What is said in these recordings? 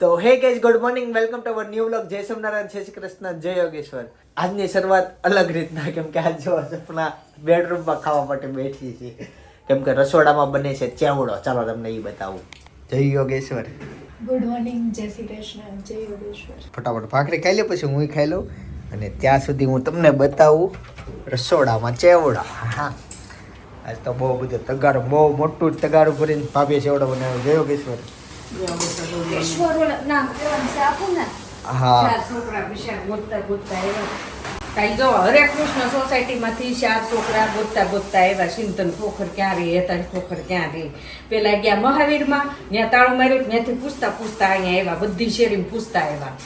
તો hey guys good morning welcome to our new vlog જય સોમનારાયણ જય શ્રી કૃષ્ણ જય યોગેશ્વર. આજની શરૂઆત અલગ રીતના કેમ કે આજ સપના બેડરૂમમાં ખાવા માટે બેઠી છે. કેમ કે રસોડામાં બને છે ચેવડો. ચાલો તમને એ બતાવું. જય યોગેશ્વર. ગુડ મોર્નિંગ જય શ્રી કૃષ્ણ જય યોગેશ્વર. ફટાફટ ભાખરી ખાઈ લે પછી હું ખાઈ લઉં. અને ત્યાં સુધી હું તમને બતાવું રસોડામાં ચેવડા. હા. આજ તો બહુ બધું તગારું બહુ મોટું તગારું ભરીને ભાભીએ ચેવડો બનાવ્યો. જય યોગેશ્વર. હરે કૃષ્ણ સોસાયટીમાંથી ચાર છોકરા ગોતતા ગોતતા આવ્યા ચિંતન પોખર ક્યાં રે હેતા પોખર ક્યાં રે? પેલા ગયા મહાવીરમાં, ત્યાં તાળું માર્યું, ત્યાંથી પૂછતા પૂછતા અહીંયા આવ્યા બધી શેરીમાં પૂછતા આવ્યા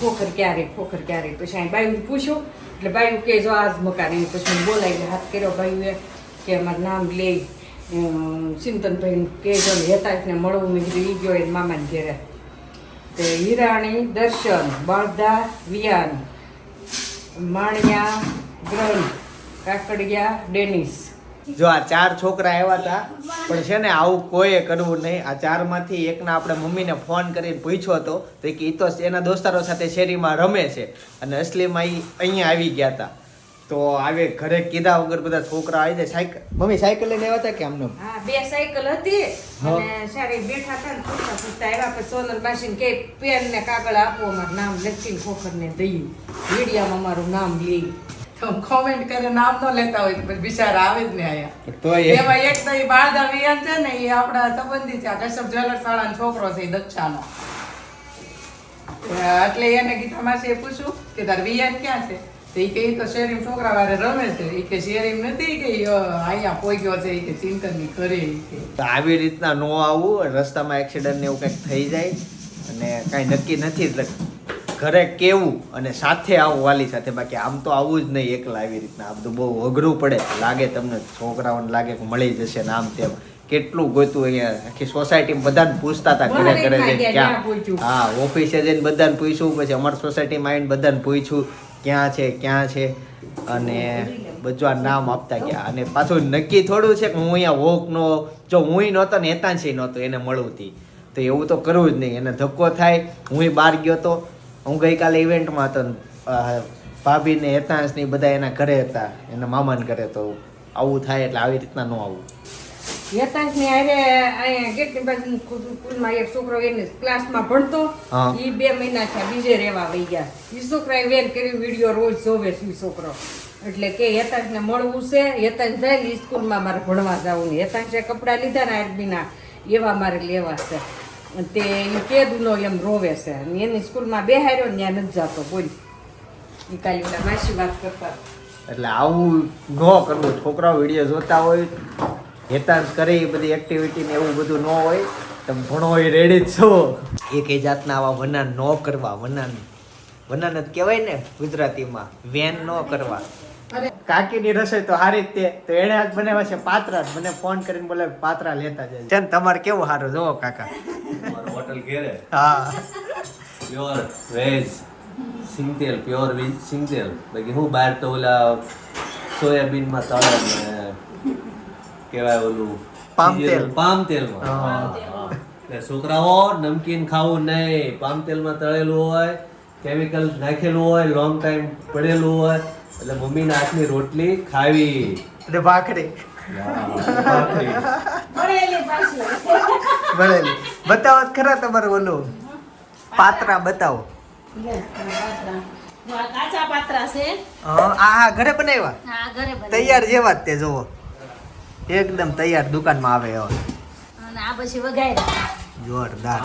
પોખર ક્યાં રે પોખર ક્યાં રે? પછી અહીં બાયું પૂછ્યું, એટલે બાયું કે જો આજ મકાન પછી બોલાવી હાથ કર્યો બાયુએ કે અમારું નામ લે. ચિંતનભાઈ કે, જો હેતાશને મળવું. મેં કીધું, ઈ ગયો એને મામાને ઘેરે. તે હિરાણી, દર્શન, બળદા, વિયાન, માણિયા ગ્રહણ કાકડિયા, ડેનિસ. જો આ ચાર છોકરા આવ્યા હતા પણ છે ને આવું કોઈએ કરવું નહીં. આ ચારમાંથી એકના આપણે મમ્મીને ફોન કરીને પૂછ્યો હતો તો કે એ તો એના દોસ્તારો સાથે શેરીમાં રમે છે. અને અસલીમાં એ અહીંયા આવી ગયા હતા તો આવે ઘરે કીધા વગર બધા છોકરા આવી જાય. સાયકલ મમ્મી સાયકલ લઈને આવ્યા હતા કે આમને? હા બે સાયકલ હતી અને સારી બેઠા હતા ને પૂછતા પૂછતા આવ્યા કે સોનલ માસીને કે પેન ને કાગળ આપો અમારું નામ લખીને ખોખર ને દઈ. મીડિયામાં અમારું નામ લઈ તો કોમેન્ટ કરે નામ ન લેતા હોય પણ પછી બિચારા આવે જ ને આયા. તો એમાં એક તો એ બાળદા વિયાન છે ને એ આપણા સંબંધી છે આ કશ્યપ જ્વેલર્સ વાળાનો છોકરો છે એ દક્ષાનો. એટલે એને ગીતા માસીએ પૂછ્યું કે તાર વિયાન ક્યાં છે? તો એ કે તો શેરીમ છોકરા વારે રમે છે એ કે શેરીમ નથી કે અહીંયા પોગ્યો છે એ કે ચિંતનની કરે કે આવી રીતના નો આવવું રસ્તામાં એક્સિડન્ટ ને એવું કંઈક થઈ જાય અને કાંઈ નક્કી નથી એટલે ઘરે કેવું અને સાથે આવું વાલી સાથે બાકી આમ તો આવું જ નહીં એકલા આવી રીતના આ બધું બહુ અઘરું પડે લાગે તમને છોકરાઓને લાગે કે મળી જશે ને આમ તેમ. કેટલું ગોતું અહીંયા આખી સોસાયટીમાં બધાને પૂછતા હતા ઘરે ઘરે જઈને ક્યાં. હા ઓફિસે જઈને બધાને પૂછ્યું પછી અમારી સોસાયટીમાં આવીને બધાને પૂછ્યું ક્યાં છે ક્યાં છે? અને બચવા નામ આપતા ગયા. અને પાછું નક્કી થોડું છે કે હું અહીંયા વોક નો જો હું નહોતો ને હેતાંશી નહોતો એને મળવું હતી તો એવું તો કરવું જ નહીં. એને ધક્કો થાય. હું બહાર ગયો તો હું ગઈકાલે ઇવેન્ટમાં હતો ને, અ, ભાભી ને હેતાંશ ને બધા એના ઘરે હતા. એના મામાને ઘરે તો આવું થાય એટલે આવી રીતના ન આવું. યતાંશની હારે અહીંયા કેટલી બાજુ સ્કૂલમાં એક છોકરો એને ક્લાસમાં ભણતો. હા. બે મહિના થયા બીજે રહેવા વહી ગયા ઈ છોકરાએ વેર કરી વીડિયો રોજ જોવે છે છોકરો. એટલે કે યતાંશને મળવું છે. યતાંશ જાય ને ઈ સ્કૂલમાં મારે ભણવા જવું ને યતાંશે કપડાં લીધા ને આરબીના એવા મારે લેવા છે. તે ઈ કેદુનો એમ રોવે છે. અને એની સ્કૂલમાં બેહાર્યો ને ત્યાં નથી જતો બોલ કાલે માસી વાત કરતા. એટલે આવું ન કરવું. છોકરાઓ વીડિયો જોતા હોય હેતાંશ કરે એ બધી એક્ટિવિટી ને એવું બધું ન હોય તમે ભણો એ રેડી જ છો. એક એ જાતના આવા વનાન ન કરવા વનાન વનાન જ કહેવાય ને ગુજરાતીમાં વેન ન કરવા. કાકીની રસોઈ તો હારી જ તે તો એણે આજ બનાવ્યા છે પાત્રા મને ફોન કરીને બોલે પાત્રા લેતા જાય. છે તમારે કેવું સારું જોવો કાકા. હોટલ ઘેરે. હા. પ્યોર વેજ સિંગતેલ પ્યોર વેજ સિંગતેલ. બાકી હું બહાર તો ઓલા સોયાબીનમાં તળે કહેવાય ઓલું પામ તેલ. પામ તેલમાં. હા. એટલે છોકરાઓ નમકીન ખાવું નહીં. પામ તેલમાં તળેલું હોય કેમિકલ નાખેલું હોય લોંગ ટાઈમ પડેલું હોય એટલે મમ્મીના હાથની રોટલી ખાવી. એટલે ભાખરી. ભાખરી. બળેલી બતાવો ખરા તમારે ઓલું? પાત્રા બતાવો. કાચા પાત્રા છે. હા આ ઘરે બનાવ્યા? હા ઘરે બને તૈયાર જેવા જ તે જોવો એકદમ તૈયાર દુકાનમાં આવે એવો અને આ પછી વઘાર્યા. જોરદાર.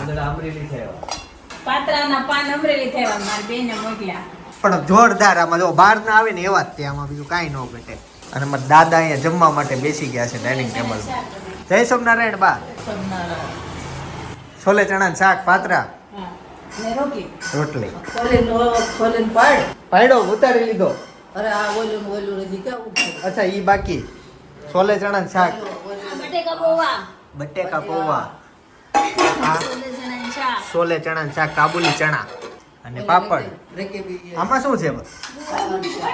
પાત્રાના પાન અમરેલી થયા મારી બેને મોકલ્યા. પણ જોરદાર આમાં જો બહાર ના આવે ને એવા જ તે આમાં બીજું કાંઈ ન ઘટે. અને મારા દાદા અહીંયા જમવા માટે બેસી ગયા છે ડાઇનિંગ ટેબલ જય સોમનારાયણ બા. છોલે ચણા શાક પાત્રા. રોટલી. પાડ. ઉતારી લીધો. અરે આ ઓલું ઓલું અચ્છા ઈ બાકી. છોલે ચણા શાક. બટેકા પૌવા. શાક. ચણા શાક કાબુલી ચણા અને પાપડ. આમાં શું છે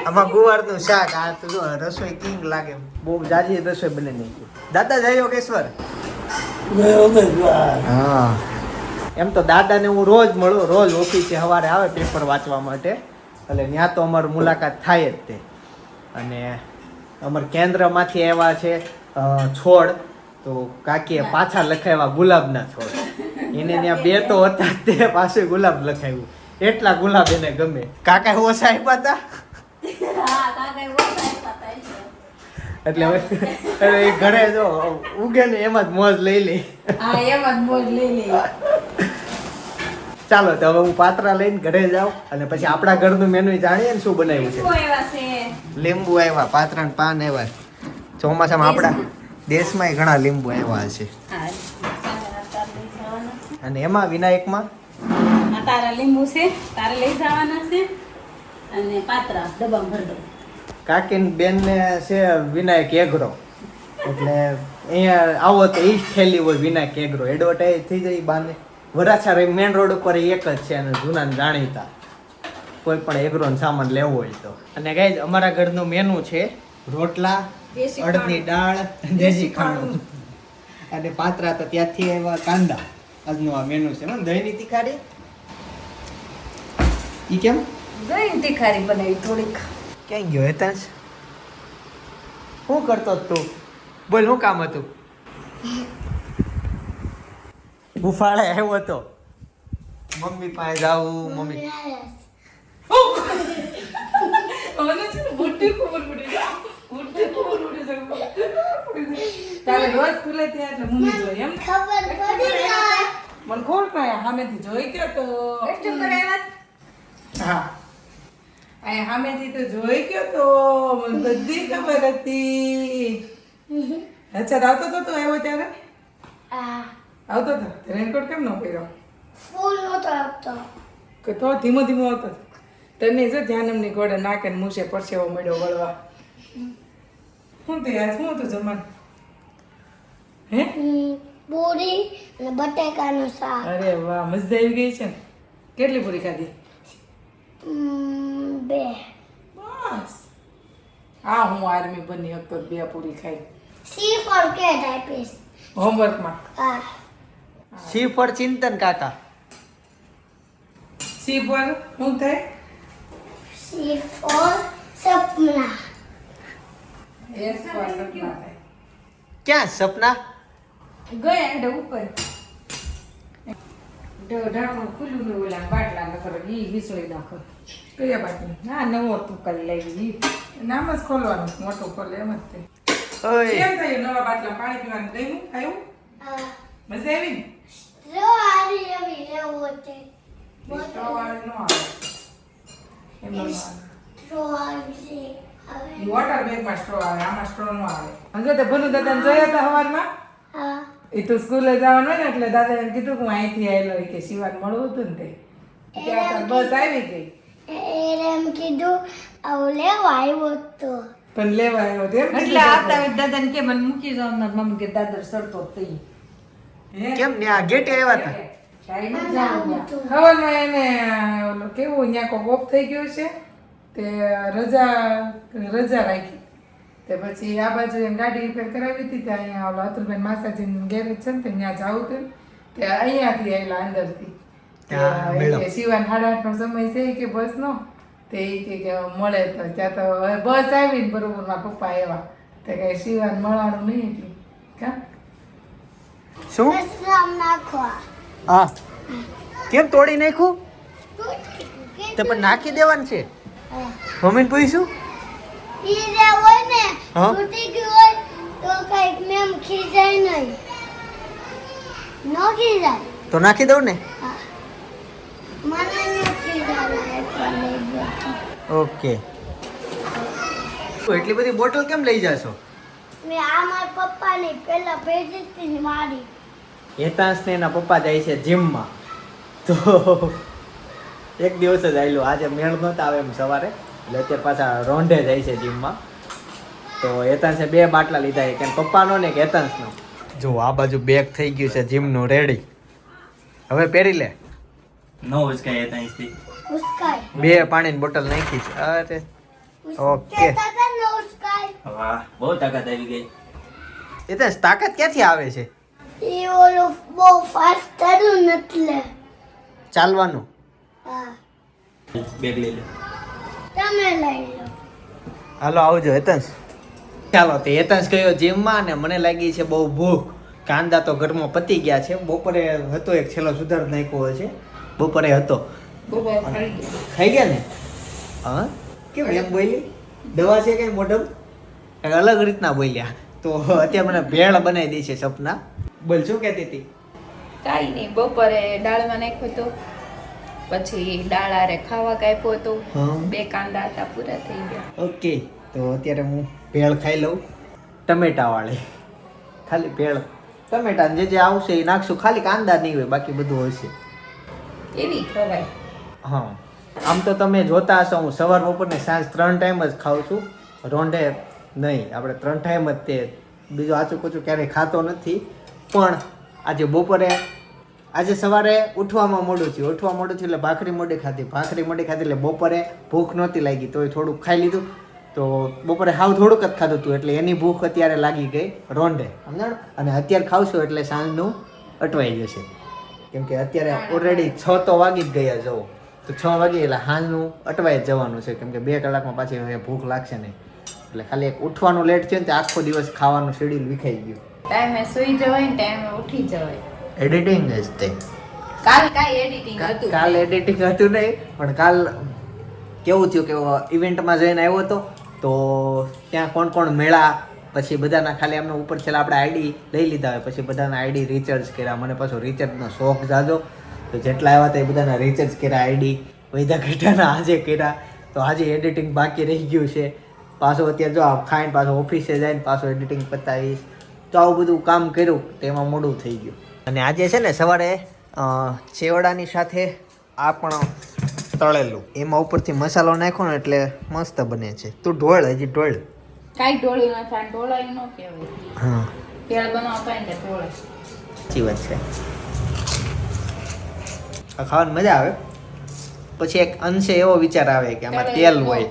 આમાં ગુવારનું શાક આ તો રસોઈ કિંગ લાગે. બહુ જાજી રસોઈ બને નહીં. દાદા જય કેશ્વર? હા. એમ તો દાદાને હું રોજ મળું રોજ ઓફિસે સવારે આવે પેપર વાંચવા માટે. એટલે ત્યાં તો અમારું મુલાકાત થાય જ તે. અને અમારા કેન્દ્રમાંથી આવ્યા છે છોડ. તો કાકીએ પાછા લખાવ્યા ગુલાબના છોડ. એને ત્યાં બે તો હતા તે પાસે ગુલાબ લખાવ્યું. એટલા ગુલાબ એને ગમે. કાકા ઓછા આપ્યા હતા એટલે હવે ઘરે જો ઉગે ને એમાં જ મોજ લઈ લે. હા એમાં જ મોજ લઈ લઈએ ચાલો તો હવે હું પાત્રા લઈને ઘરે જાઉં અને પછી આપણા ઘરનું મેનુ જાણીએ ને શું બનાવ્યું છે. લીંબુ આવ્યા પાત્રા ને પાન આવ્યા. ચોમાસામાં આપણા દેશમાં ઘણા લીંબુ આવ્યા છે. અને એમાં વિનાયકમાં? તારા લીંબુ છે તારે લઈ જવાના છે અને પાત્રા ડબ્બા ભર દો. કાકીન બેનને છે વિનાયક એગ્રો. એટલે અહીંયા આવો તો એ જ થેલી હોય વિનાયક એગ્રો. એડવર્ટાઈઝ થઈ જાય બાને. વરાછા મેન રોડ ઉપર એક જ છે અને જૂના જાણીતા. કોઈ પણ એગ્રો સામાન લેવો હોય તો. અને ગાઈઝ અમારા ઘરનું મેનુ છે રોટલા દેશી અડદની દાળ દેશી ખાણું. અને પાત્રા તો ત્યાંથી આવ્યા કાંદા. આજનું આ મેનુ છે. ને દહીંની તીખારી? ઈ કેમ? દહીં તીખારી બનાવી થોડીક. ક્યાં ગયો હેતાંશ? શું કરતો હતો તું? બોલ શું કામ હતું? ઉફાળે આવ્યો હતો. મમ્મી પાસે જાવું મમ્મી. મને ખોલ પાયા સામેથી જોઈ ગયો તો. હા. આ સામેથી તો જોઈ ગયો તો. મને બધી ખબર હતી. અચ્છા રાતો તો તું આવ્યો ત્યારે? હા. આવતો હતો? રેનકોટ કેમ ન પહેર્યો? કે તો ધીમો ધીમો આવતો. તને જો ધ્યાનમની ગોળે નાકે ને મૂછે પરસેવો મળ્યો વળવા. શું તે યાર શું હતું જમવાનું? હે? પૂરી અને બટેકાનું શાક. અરે વાહ મજા આવી ગઈ છે ને. કેટલી પૂરી ખાધી? બે. બસ. હા હું આર્મી બની હતો બે પૂરી ખાઈ. સી ફોર કેટ આપીશ. હોમવર્કમાં હા. સી ફોર ચિંતન કાકા. સી ફોર શું થાય? C for Sapna. S for Sapna ક્યાં? સપના? ગયા એન્ડ ઉપર. ઢ- ઢાંકણું ખુલ્લું ને ઓલા બાટલા ને કરો ઈ વિસળી નાખો કયા બાટલું? ના નવો તું તુકલ લઈ નામ જ ખોલવાનું મોટું ખોલે એમ જ થાય. ઓય. કેમ થયું? નવા બાટલા પાણી પીવાનું ગયું આવ્યું? મજા આવી ને? જો સ્ટ્રો આવે આમાં સ્ટ્રો ન આવે તે ભનુ જોયા હતા સવારમાં હા એ તો સ્કૂલે જવાનું હોય ને એટલે દાદા એમ કીધું કે હું અહીંથી આવેલો કે શિવાન મળવું હતું ને તે ત્યાં બસ આવી ગઈ એમ કીધું આવું લેવા આવ્યો તો પણ લેવા આવ્યો એટલે આવતા દાદાને કે મને મૂકી જાવ મમ્મી કે દાદર તઈ હે? કેમ ને આ ગેટે આવ્યા હતા. ખબરમાં એને ઓલો કેવું અહીંયા કોક ઓફ થઈ ગયો છે તે રજા રજા રાખી. તે પછી આ બાજુ એમ ગાડી રિપેર કરાવી હતી ત્યાં અહીંયા ઓલો અતુલબેન માસાજીનું ગેરેજ છે ને તે ત્યાં જવું હતું તે અહીંયાથી આવેલા અંદરથી. તે ત્યાં મેળો. કે શિવાન સાડા આઠનો સમય છે કે બસનો. તે ઈ કે મળે તો ત્યાં તો હવે બસ આવી ને બરોબર મારા પપ્પા આવ્યા. તે કઈ શિવાન મળવાનું નહીં એટલું. કા? શું? હા. કેમ તોડી નાખ્યું? તો પણ નાખી દેવાનું છે? મમ્મીને પૂછ્યું? તો નાખી દઉં ને? ઓકે. એટલી બધી બોટલ કેમ લઈ જાશો? મેં આ મારા પપ્પાની પેલા ભેજી મારી. હેતાંશ ને એના પપ્પા જાય છે જીમમાં. તો એક દિવસ જ આવેલું આજે મેળ નહોતા આવે એમ સવારે. એટલે અત્યારે પાછા રોંઢે જાય છે જીમમાં. તો હેતાંશે બે બાટલા લીધા છે. કેમ પપ્પાનો ને કે હેતાંશનો. જો આ બાજુ બેગ થઈ ગયું છે જીમનું રેડી હવે પહેરી લે. No ઉચકાય હેતાંશથી. બે પાણીની બોટલ નાખી છે. અરે ઓકે. ને વાહ બહુ તાકાત આવી ગઈ. હેતાંશ તાકાત ક્યાંથી આવે છે? એ ઓલું બહુ ફાસ્ટ એટલે ચાલવાનું. હા. બેગ લઈ લે. તમે લઈ લો. હાલો આવજો હેતંશ. ચાલો તે હેતંશ ગયો જીમમાં ને મને લાગી છે બહુ ભૂખ. કાંદા તો ઘરમાં પતી ગયા છે. બપોરે હતો એક છેલ્લો સુધાર નાખ્યો છે. બપોરે હતો. બપોર ફરી ગયા. ખાઈ ગયા ને? હા? કેમ એમ બોલી દવા છે કઈ મોઢમ? અલગ રીતના બોલ્યા. તો અત્યારે મને ભેળ બનાવી દે છે સપના. બોલ શું કહેતી હતી. કાંઈ નહીં બપોરે દાળમાં નાખ્યો તો પછી દાળ આરે ખાવા કાપ્યો તો. બે કાંદા હતા પૂરા થઈ ગયા. ઓકે તો અત્યારે હું ભેળ ખાઈ લઉં. ટમેટા વાળી. ખાલી ભેળ. ટમેટા જે જે આવશે એ નાખશું. ખાલી કાંદા નહીં હોય બાકી બધું હશે. એવી ખવાય. હા. આમ તો તમે જોતા હશો હું સવાર બપોર ને સાંજ ત્રણ ટાઈમ જ ખાઉં છું. રોંઢે નહીં આપણે ત્રણ ટાઈમ જ તે. બીજું આચું કુચું ક્યારેય ખાતો નથી. પણ આજે બપોરે, આજે સવારે ઉઠવામાં મોડું થયું. ઉઠવા મોડું થયું એટલે ભાખરી મોડી ખાધી. ભાખરી મોડી ખાધી એટલે બપોરે ભૂખ નહોતી લાગી તો એ થોડુંક ખાઈ લીધું. તો બપોરે હાવ થોડુંક જ ખાધું હતું એટલે એની ભૂખ અત્યારે લાગી ગઈ રોંઢે સમજાણ? અને અત્યારે ખાવશું એટલે સાંજનું અટવાઈ જશે. કેમ કે અત્યારે ઓલરેડી છ તો વાગી જ ગયા જવો તો છ વાગે એટલે સાંજનું અટવાઈ જ જવાનું છે. કેમ કે બે કલાકમાં પાછી ભૂખ લાગશે નહીં. એટલે ખાલી એક ઉઠવાનું લેટ છે ને આખો દિવસ ખાવાનું શેડ્યુલ વિખાઈ ગયું. ટાઈમે સુઈ જવાય ને ટાઈમે ઉઠી જવાય. એડિટિંગ જ તે. કાલ કાંઈ એડિટિંગ હતું? કાલ એડિટિંગ હતું નહીં પણ કાલ કેવું થયું કે ઇવેન્ટમાં જઈને આવ્યો હતો તો ત્યાં કોણ કોણ મેળા પછી બધાના ખાલી એમને ઉપર છેલ્લા આપણે આઈડી લઈ લીધા હોય પછી બધાના આઈડી રિચાર્જ કર્યા. મને પાછો રિચાર્જનો શોખ જાજો તો જેટલા આવ્યા હતા એ બધાના રિચાર્જ કર્યા આઈડી વૈધા ઘટાના આજે કર્યા. તો આજે એડિટિંગ બાકી રહી ગયું છે. પાછો અત્યારે જો આ ખાઈને પાછો ઓફિસે જઈને પાછો એડિટિંગ પતાવીશ. તો આવું બધું કામ કર્યું તેમાં મોડું થઈ ગયું. અને આજે છે ને સવારે ચેવડાની સાથે આ પણ તળેલું. એમાં ઉપરથી મસાલો નાખ્યો ને એટલે મસ્ત બને છે. તું ઢોળ હજી ઢોળ. કાંઈ ઢોળ્યું ન થાય ઢોળાયું ન કહેવાય. હા. પેલા બનાવતા ને ઢોળે. સાચી વાત છે. આ ખાવાની મજા આવે. પછી એક અંશે એવો વિચાર આવે કે આમાં તેલ હોય.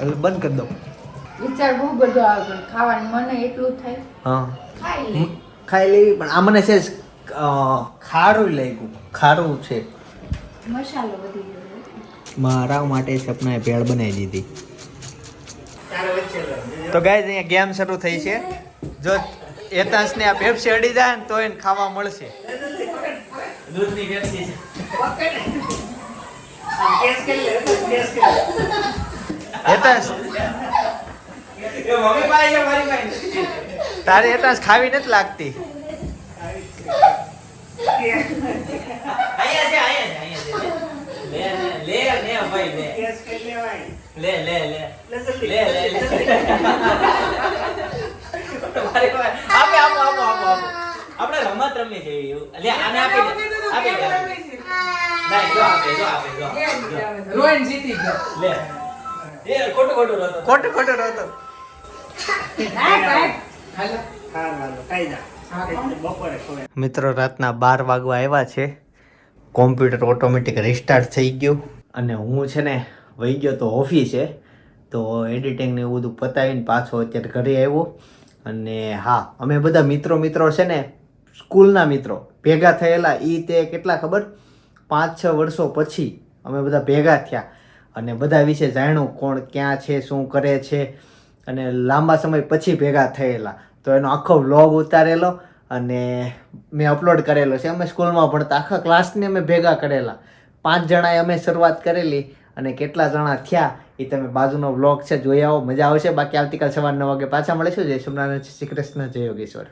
એટલે બંધ કરી દો વિચાર બહુ બધો આવે પણ ખાવાનું મને એટલું થાય. હા. ખાઈ લે લેવી પણ આ મને છે ખારું લાગ્યું. ખારું છે. મસાલો વધી ગયો મારા માટે સપનાએ ભેળ બનાવી દીધી. તો ગાય અહીંયા ગેમ શરૂ થઈ છે. જો એતાંશને આ પેપ્સી અડી જાય ને તો એને ખાવા મળશે. દૂધની પેપ્સી છે. એતાંશ એ મમ્મી પાસે છે મારી પાસે તારે એતાંશ ખાવી નથી લાગતી. છે છે છે આપણે રમત રમી છીએ એવું. લે આને આપી દે. આપી દે ના જો આપે જો આપે જો. જો. રોહન જીતી ગયો. લે. ખોટું ખોટું રતો ખોટું ખોટું રહતો હાલો મિત્રો, રાતના બાર વાગવા આવ્યા છે. કોમ્પ્યુટર ઓટોમેટિક રિસ્ટાર્ટ થઈ ગયું. અને હું છે ને વહી ગયો તો ઓફિસે તો એડિટિંગ ને એવું બધું પતાવીને પાછો અત્યારે ઘરે આવ્યો. અને હા, અમે બધા મિત્રો મિત્રો છે ને, સ્કૂલના મિત્રો, ભેગા થયેલા એ તે કેટલા ખબર? પાંચ છ વર્ષો પછી અમે બધા ભેગા થયા. અને બધા વિશે જાણ્યું કોણ ક્યાં છે, શું કરે છે. અને લાંબા સમય પછી ભેગા થયેલા. તો એનો આખો વ્લોગ ઉતારેલો અને મેં અપલોડ કરેલો છે. અમે સ્કૂલમાં ભણતા આખા ક્લાસને અમે ભેગા કરેલા. પાંચ જણાએ અમે શરૂઆત કરેલી અને કેટલા જણા થયા એ તમે બાજુનો વ્લોગ છે, જોઈ આવો. મજા આવશે. બાકી આવતીકાલ સવાર નવ વાગે પાછા મળીશું. જય સોમનાથ શ્રી કૃષ્ણ, જય યોગેશ્વર.